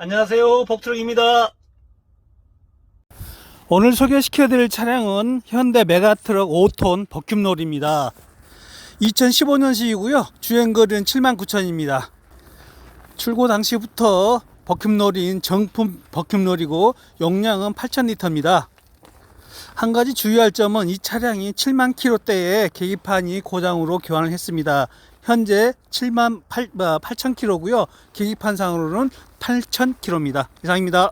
안녕하세요. 복트럭입니다. 오늘 소개시켜 드릴 차량은 현대 메가트럭 5톤 버큐놀입니다. 2015년식이고요. 주행거리는 79,000입니다. 출고 당시부터 버큐놀인 정품 버큐놀이고 용량은 8,000리터입니다. 한 가지 주의할 점은 이 차량이 7만 킬로대에 계기판이 고장으로 교환을 했습니다. 현재 7만 8, 8천 킬로고요. 계기판상으로는 8천 킬로입니다. 이상입니다.